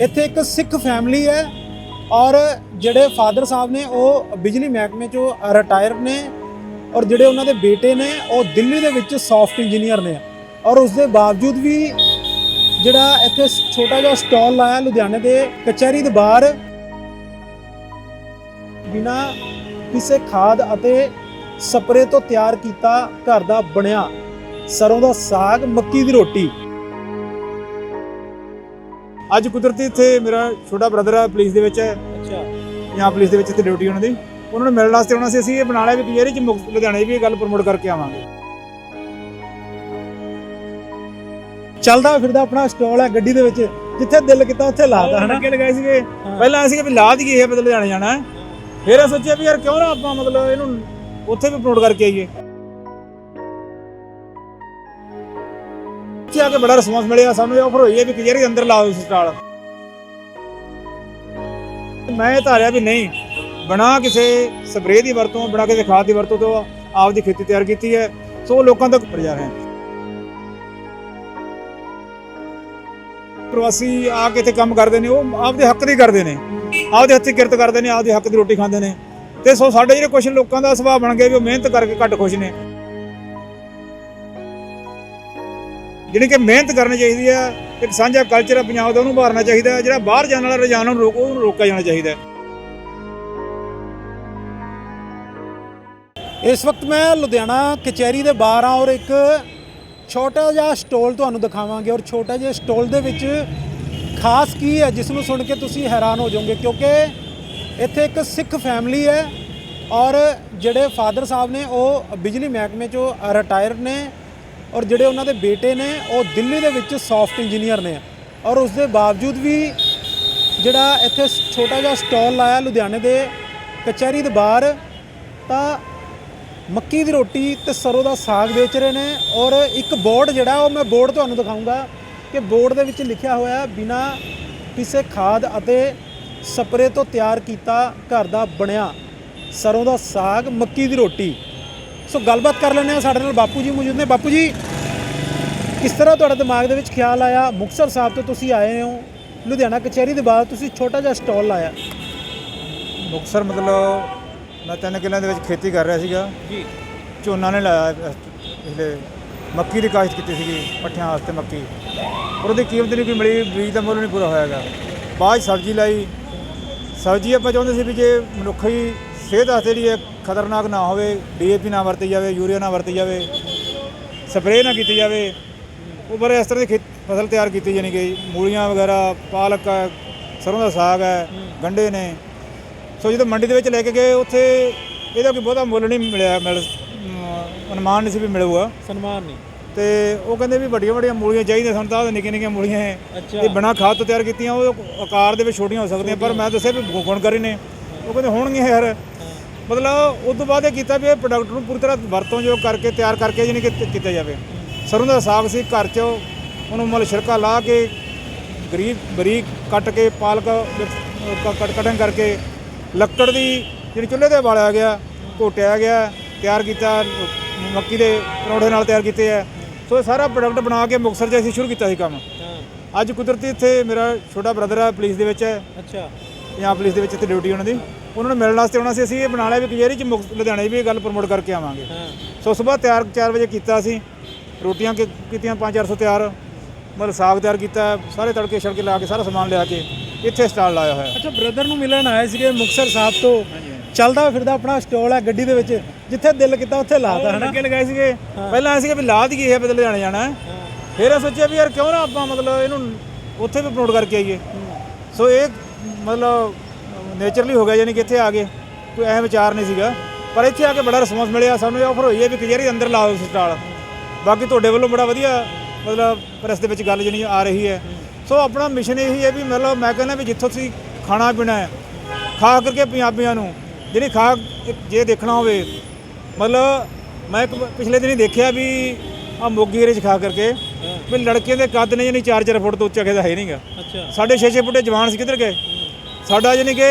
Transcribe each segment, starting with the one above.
ਇੱਥੇ ਇੱਕ ਸਿੱਖ ਫੈਮਿਲੀ ਹੈ ਔਰ ਜਿਹੜੇ ਫਾਦਰ ਸਾਹਿਬ ਨੇ ਉਹ ਬਿਜਲੀ ਮਹਿਕਮੇ ਚੋਂ ਰਿਟਾਇਰ ਨੇ ਔਰ ਜਿਹੜੇ ਉਹਨਾਂ ਦੇ ਬੇਟੇ ਨੇ ਉਹ ਦਿੱਲੀ ਦੇ ਵਿੱਚ ਸੌਫਟ ਇੰਜੀਨੀਅਰ ਨੇ ਔਰ ਉਸ ਦੇ ਬਾਵਜੂਦ ਵੀ ਜਿਹੜਾ ਇੱਥੇ ਛੋਟਾ ਜਿਹਾ ਸਟਾਲ ਲਾਇਆ ਲੁਧਿਆਣੇ ਦੇ ਕਚਹਿਰੀ ਦੇ ਬਾਹਰ, ਬਿਨਾ ਕਿਸੇ ਖਾਦ ਅਤੇ ਸਪਰੇ ਤੋਂ ਤਿਆਰ ਕੀਤਾ ਘਰ ਦਾ ਬਣਿਆ ਸਰੋਂ ਦਾ ਸਾਗ, ਮੱਕੀ ਦੀ ਰੋਟੀ। ਅੱਜ ਕੁਦਰਤੀ ਇੱਥੇ ਮੇਰਾ ਛੋਟਾ ਬ੍ਰਦਰ ਹੈ ਪੁਲਿਸ ਦੇ ਵਿੱਚ ਹੈ। ਅੱਛਾ। ਜਾਂ ਪੁਲਿਸ ਦੇ ਵਿੱਚ ਇੱਥੇ ਡਿਊਟੀ ਉਹਨਾਂ ਦੀ। ਉਹਨਾਂ ਨੂੰ ਮਿਲਣ ਵਾਸਤੇ ਆਉਣਾ ਸੀ ਅਸੀਂ ਇਹ ਬਣਾ ਲਿਆ ਵੀ ਕਲੀਅਰੀ ਚ ਮੁਕਤ ਲੁਧਿਆਣੇ ਵੀ ਇਹ ਗੱਲ ਪ੍ਰਮੋਟ ਕਰਕੇ ਆਵਾਂਗੇ। ਚੱਲਦਾ ਫਿਰਦਾ ਆਪਣਾ ਸਟਾਲ ਹੈ ਗੱਡੀ ਦੇ ਵਿੱਚ ਜਿੱਥੇ ਦਿਲ ਕੀਤਾ ਉੱਥੇ ਲਾਤਾ ਹਨਾ? ਅੱਗੇ ਲਗਾਏ ਸੀਗੇ। ਪਹਿਲਾਂ ਅਸੀਂ ਵੀ ਲਾ ਦਈਏ ਇਹ ਬਦਲ ਜਾਣਾ ਹੈ। ਫਿਰ ਸੋਚਿਆ ਵੀ ਯਾਰ ਕਿਉਂ ਨਾ ਆਪਾਂ ਮਤਲਬ ਇਹਨੂੰ ਉੱਥੇ ਵੀ ਪ੍ਰਮੋਟ ਕਰਕੇ ਆਈਏ। ਇੱਥੇ ਆ ਕੇ ਬੜਾ ਰਿਸਪੌਂਸ ਮਿਲਿਆ ਸਾਨੂੰ, ਇਹ ਆਫਰ ਹੋਈ ਹੈ ਵੀ ਕਲੀਅਰੀ ਅੰਦਰ ਲਾਓ ਇਸ ਸਟਾਲ ਮੈਂ ਇਹ ਧਾਰਿਆ ਵੀ ਨਹੀਂ, ਬਣਾ ਕਿਸੇ ਸਪਰੇਅ ਦੀ ਵਰਤੋਂ, ਬਣਾ ਕਿਸੇ ਖਾਦ ਦੀ ਵਰਤੋਂ ਤੋਂ ਆਪ ਦੀ ਖੇਤੀ ਤਿਆਰ ਕੀਤੀ ਹੈ। ਸੋ ਉਹ ਲੋਕਾਂ ਤੱਕ ਪਹੁੰਚਾ ਰਹੇ ਹਾਂ। ਪ੍ਰਵਾਸੀ ਆ ਕੇ ਇੱਥੇ ਕੰਮ ਕਰਦੇ ਨੇ, ਉਹ ਆਪਦੇ ਹੱਕ ਦੀ ਕਰਦੇ ਨੇ। ਆਪਦੇ ਹੱਥੀਂ ਕਿਰਤ ਕਰਦੇ ਨੇ, ਆਪਦੇ ਹੱਕ ਦੀ ਰੋਟੀ ਖਾਂਦੇ ਨੇ। ਤੇ ਸੋ ਸਾਡੇ ਜਿਹੜੇ ਕੁਝ ਲੋਕਾਂ ਦਾ ਸੁਭਾਅ ਬਣ ਗਿਆ ਵੀ ਉਹ ਮਿਹਨਤ ਕਰਕੇ ਘੱਟ ਖੁਸ਼ ਨੇ। ਜਿਹੜੀ ਕਿ ਮਿਹਨਤ ਕਰਨੀ ਚਾਹੀਦੀ ਹੈ ਇੱਕ ਸਾਂਝਾ ਕਲਚਰ ਹੈ ਪੰਜਾਬ ਦਾ, ਉਹਨੂੰ ਉਭਾਰਨਾ ਚਾਹੀਦਾ ਹੈ। ਜਿਹੜਾ ਬਾਹਰ ਜਾਣ ਵਾਲਾ ਰੁਝਾਨ ਉਹਨੂੰ ਰੋਕ ਉਹਨੂੰ ਰੋਕਿਆ ਜਾਣਾ ਚਾਹੀਦਾ ਇਸ ਵਕਤ ਮੈਂ ਲੁਧਿਆਣਾ ਕਚਹਿਰੀ ਦੇ ਬਾਹਰ ਆ ਔਰ ਇੱਕ ਛੋਟਾ ਜਿਹਾ ਸਟਾਲ ਤੁਹਾਨੂੰ ਦਿਖਾਵਾਂਗੇ ਔਰ ਛੋਟਾ ਜਿਹਾ ਸਟਾਲ ਦੇ ਵਿੱਚ ਖਾਸ ਕੀ ਹੈ, ਜਿਸ ਨੂੰ ਸੁਣ ਕੇ ਤੁਸੀਂ ਹੈਰਾਨ ਹੋ ਜਾਓਗੇ, ਕਿਉਂਕਿ ਇੱਥੇ ਇੱਕ ਸਿੱਖ ਫੈਮਿਲੀ ਹੈ ਔਰ ਜਿਹੜੇ ਫਾਦਰ ਸਾਹਿਬ ਨੇ ਉਹ ਬਿਜਲੀ ਮਹਿਕਮੇ ਚੋਂ ਰਿਟਾਇਰਡ ਨੇ। ਔਰ ਜਿਹੜੇ ਉਹਨਾਂ ਦੇ ਬੇਟੇ ਨੇ, ਉਹ ਦਿੱਲੀ ਦੇ ਵਿੱਚ ਸੌਫਟ ਇੰਜੀਨੀਅਰ ਨੇ। ਔਰ ਉਸ ਦੇ ਬਾਵਜੂਦ ਵੀ ਜਿਹੜਾ ਇੱਥੇ ਛੋਟਾ ਜਿਹਾ ਸਟਾਲ ਲਾਇਆ ਲੁਧਿਆਣੇ ਦੇ ਕਚਹਿਰੀ ਦੇ ਬਾਹਰ, ਤਾਂ ਮੱਕੀ ਦੀ ਰੋਟੀ ਤੇ ਸਰੋਂ ਦਾ ਸਾਗ ਵੇਚ ਰਹੇ ਨੇ। ਔਰ ਇੱਕ ਬੋਰਡ ਜਿਹੜਾ, ਉਹ ਮੈਂ ਬੋਰਡ ਤੁਹਾਨੂੰ ਦਿਖਾਉਂਗਾ ਕਿ ਬੋਰਡ ਦੇ ਵਿੱਚ ਲਿਖਿਆ ਹੋਇਆ ਹੈ, ਬਿਨਾ ਕਿਸੇ ਖਾਦ ਅਤੇ ਸਪਰੇ ਤੋਂ ਤਿਆਰ ਕੀਤਾ ਘਰ ਦਾ ਬਣਿਆ ਸਰੋਂ ਦਾ ਸਾਗ, ਮੱਕੀ ਦੀ ਰੋਟੀ। ਸੋ ਗੱਲਬਾਤ ਕਰ ਲੈਂਦੇ ਆ ਸਾਡੇ ਨਾਲ ਬਾਪੂ ਜੀ ਮੌਜੂਦ ਨੇ। ਬਾਪੂ ਜੀ ਕਿਸ ਤਰ੍ਹਾਂ ਤੁਹਾਡੇ ਦਿਮਾਗ ਦੇ ਵਿੱਚ ਖਿਆਲ ਆਇਆ? ਮੁਕਤਸਰ ਸਾਹਿਬ ਤੋਂ ਤੁਸੀਂ ਆਏ ਹੋ। ਲੁਧਿਆਣਾ ਕਚਹਿਰੀ ਦੇ ਬਾਹਰ ਤੁਸੀਂ ਛੋਟਾ ਜਿਹਾ ਸਟਾਲ ਲਾਇਆ। ਮੁਕਤਸਰ ਮਤਲਬ ਮੈਂ ਤਿੰਨ ਕਿੱਲਿਆਂ ਦੇ ਵਿੱਚ ਖੇਤੀ ਕਰ ਰਿਹਾ ਸੀਗਾ। ਜੀ। ਝੋਨਾ ਨੇ ਲਾਇਆ ਪਿਛਲੇ ਮੱਕੀ ਦੀ ਕਾਸ਼ਤ ਕੀਤੀ ਸੀਗੀ ਪੱਠਿਆਂ ਵਾਸਤੇ ਮੱਕੀ। ਪਰ ਉਹਦੀ ਕੀਮਤ ਨਹੀਂ ਕੋਈ ਮਿਲੀ ਬੀਜ ਦਾ ਮੁੱਲ ਨਹੀਂ ਪੂਰਾ ਹੋਇਆਗਾ। ਬਾਅਦ ਸਬਜ਼ੀ ਲਾਈ। ਸਬਜ਼ੀ ਆਪਾਂ ਚਾਹੁੰਦੇ ਸੀ ਵੀ ਜੇ ਮਨੁੱਖੀ ਸਿਹਤ ਵਾਸਤੇ ਜਿਹੜੀ ਹੈ ਖਤਰਨਾਕ ਨਾ ਹੋਵੇ ਡੀਏਪੀ ਨਾ ਵਰਤੀ ਜਾਵੇ ਯੂਰੀਆ ਨਾ ਵਰਤੀ ਜਾਵੇ ਸਪਰੇਅ ਨਾ ਕੀਤੀ ਜਾਵੇ ਉਹ ਬਾਰੇ ਇਸ ਤਰ੍ਹਾਂ ਦੀ ਫਸਲ ਤਿਆਰ ਕੀਤੀ ਜਾਣੀ ਕਿ ਮੂਲੀਆਂ ਵਗੈਰਾ ਪਾਲਕ ਹੈ ਸਰੋਂ ਦਾ ਸਾਗ ਹੈ ਗੰਡੇ ਨੇ। ਸੋ ਜਦੋਂ ਮੰਡੀ ਦੇ ਵਿੱਚ ਲੈ ਕੇ ਗਏ ਉੱਥੇ ਇਹਦਾ ਕੋਈ ਬਹੁਤਾ ਮੁੱਲ ਨਹੀਂ ਮਿਲਿਆ ਮਿਲ ਅਨੁਮਾਨ ਨਹੀਂ ਸੀ ਵੀ ਮਿਲੂਗਾ। ਸਨਮਾਨ ਨਹੀਂ। ਤੇ ਉਹ ਕਹਿੰਦੇ ਵੀ ਵੱਡੀਆਂ ਵੱਡੀਆਂ ਮੂਲੀਆਂ ਚਾਹੀਦੀਆਂ ਸਾਨੂੰ ਤਾਂ ਨਿੱਕੀਆਂ ਨਿੱਕੀਆਂ ਮੂਲੀਆਂ ਹੈ ਇਹ ਬਿਨਾਂ ਖਾਦ ਤੋਂ ਤਿਆਰ ਕੀਤੀਆਂ ਉਹ ਆਕਾਰ ਦੇ ਵਿੱਚ ਛੋਟੀਆਂ ਹੋ ਸਕਦੀਆਂ ਪਰ ਮੈਂ ਦੱਸਿਆ ਵੀ ਗੁਣਕਾਰੀ ਨੇ। ਉਹ ਕਹਿੰਦੇ ਹੋਣਗੀਆਂ ਯਾਰ ਮਤਲਬ ਉਸ ਤੋਂ ਬਾਅਦ ਇਹ ਕੀਤਾ ਵੀ ਇਹ ਪ੍ਰੋਡਕਟ ਨੂੰ ਪੂਰੀ ਤਰ੍ਹਾਂ ਵਰਤੋਂ ਜੋ ਕਰਕੇ ਤਿਆਰ ਕਰਕੇ ਜਾਣੀ ਕਿ ਕੀਤਾ ਜਾਵੇ। ਸਰੋਂ ਦਾ ਸਾਗ ਸੀ ਘਰ 'ਚ ਉਹਨੂੰ ਮਤਲਬ ਛਿਲਕਾ ਲਾ ਕੇ ਗਰੀਬ ਬਰੀਕ ਕੱਟ ਕੇ ਪਾਲਕ ਕੱਟ ਕਟਿੰਗ ਕਰਕੇ ਲੱਕੜ ਦੀ ਜਿਹੜੀ ਚੁੱਲ੍ਹੇ ਤੇ ਬਾਲਿਆ ਗਿਆ ਘੋਟਿਆ ਗਿਆ ਤਿਆਰ ਕੀਤਾ ਮੱਕੀ ਦੇ ਪਰੌਂਠੇ ਨਾਲ ਤਿਆਰ ਕੀਤੇ ਆ। ਸੋ ਇਹ ਸਾਰਾ ਪ੍ਰੋਡਕਟ ਬਣਾ ਕੇ ਮੁਕਤਸਰ 'ਚ ਅਸੀਂ ਸ਼ੁਰੂ ਕੀਤਾ ਸੀ ਕੰਮ। ਅੱਜ ਕੁਦਰਤੀ ਇੱਥੇ ਮੇਰਾ ਛੋਟਾ ਬ੍ਰਦਰ ਹੈ ਪੁਲਿਸ ਦੇ ਵਿੱਚ ਹੈ। ਅੱਛਾ। ਜਾਂ ਪੁਲਿਸ ਦੇ ਵਿੱਚ ਇੱਥੇ ਡਿਊਟੀ ਉਹਨਾਂ ਦੀ ਉਹਨਾਂ ਨੂੰ ਮਿਲਣ ਵਾਸਤੇ ਆਉਣਾ ਸੀ ਅਸੀਂ ਇਹ ਬਣਾ ਲਿਆ ਵੀ ਕਲੀਅਰੀ ਚ ਮੁਕਤ ਲੁਧਿਆਣੇ ਵੀ ਇਹ ਗੱਲ ਪ੍ਰਮੋਟ ਕਰਕੇ ਆਵਾਂਗੇ। ਹਾਂ। ਸੋ ਸਵੇਰ ਤਿਆਰ 4 ਵਜੇ ਕੀਤਾ ਅਸੀਂ ਰੋਟੀਆਂ ਕੀ- ਕੀਤੀਆਂ 5-400 ਤਿਆਰ ਮਤਲਬ ਸਾਗ ਤਿਆਰ ਕੀਤਾ ਸਾਰੇ ਤੜਕੇ ਛੜਕੇ ਲਾ ਕੇ ਸਾਰਾ ਸਮਾਨ ਲਿਆ ਕੇ ਇੱਥੇ ਸਟਾਲ ਲਾਇਆ ਹੋਇਆ। ਅੱਛਾ ਬ੍ਰਦਰ ਨੂੰ ਮਿਲਣ ਆਏ ਸੀਗੇ ਮੁਕਤਸਰ ਸਾਹਿਬ ਤੋਂ। ਚੱਲਦਾ ਫਿਰਦਾ ਆਪਣਾ ਸਟਾਲ ਹੈ ਗੱਡੀ ਦੇ ਵਿੱਚ ਜਿੱਥੇ ਦਿਲ ਕੀਤਾ ਉੱਥੇ ਲਾਤਾ ਹਨਾ? ਅੱਗੇ ਲਗਾਏ ਸੀਗੇ। ਪਹਿਲਾਂ ਅਸੀਂ ਕਿ ਵੀ ਲਾ ਦਈਏ ਇਹ ਬਦਲ ਜਾਣਾ ਹੈ। ਫਿਰ ਇਹ ਸੋਚਿਆ ਵੀ ਯਾਰ ਕਿਉਂ ਨਾ ਆਪਾਂ ਮਤਲਬ ਇਹਨੂੰ ਉੱਥੇ ਵੀ ਪ੍ਰਮੋਟ ਕਰਕੇ ਆਈਏ। ਸੋ ਇਹ ਮਤਲਬ ਨੇਚਰਲੀ ਹੋ ਗਿਆ ਯਾਨੀ ਕਿ ਇੱਥੇ ਆ ਗਏ ਕੋਈ ਐਂ ਵਿਚਾਰ ਨਹੀਂ ਸੀਗਾ। ਪਰ ਇੱਥੇ ਆ ਕੇ ਬੜਾ ਰਿਸਪੌਂਸ ਮਿਲਿਆ ਸਾਨੂੰ ਇਹ ਆਫਰ ਹੋਈ ਹੈ ਵੀ ਦੇ ਅੰਦਰ ਲਾਓ ਸਟਾਲ ਬਾਕੀ ਤੁਹਾਡੇ ਵੱਲੋਂ ਬੜਾ ਵਧੀਆ ਮਤਲਬ ਪ੍ਰੈਸ ਦੇ ਵਿੱਚ ਗੱਲ ਜਿਹੜੀ ਆ ਰਹੀ ਹੈ। ਸੋ ਆਪਣਾ ਮਿਸ਼ਨ ਇਹੀ ਹੈ ਵੀ ਮਤਲਬ ਮੈਂ ਕਹਿੰਦਾ ਵੀ ਜਿੱਥੋਂ ਤੁਸੀਂ ਖਾਣਾ ਪੀਣਾ ਹੈ ਖਾਸ ਕਰਕੇ ਪੰਜਾਬੀਆਂ ਨੂੰ ਜਿਹੜੀ ਖਾ ਜੇ ਦੇਖਣਾ ਹੋਵੇ ਮਤਲਬ ਮੈਂ ਇੱਕ ਪਿਛਲੇ ਦਿਨੀ ਦੇਖਿਆ ਵੀ ਆ ਮੋਗੀ ਏਰੀਏ 'ਚ ਖਾ ਕਰਕੇ ਵੀ ਲੜਕੇ ਦੇ ਕੱਦ ਨੇ ਜਾਨੀ 4-4 ਫੁੱਟ ਤੋਂ ਉੱਚਾ ਕਿਸੇ ਦਾ ਹੈ ਨਹੀਂਗਾ ਅੱਛਾ। ਸਾਡੇ 6-6 ਫੁੱਟ ਜਵਾਨ ਸੀ ਕਿੱਧਰ ਗਏ? ਸਾਡਾ ਯਾਨੀ ਕਿ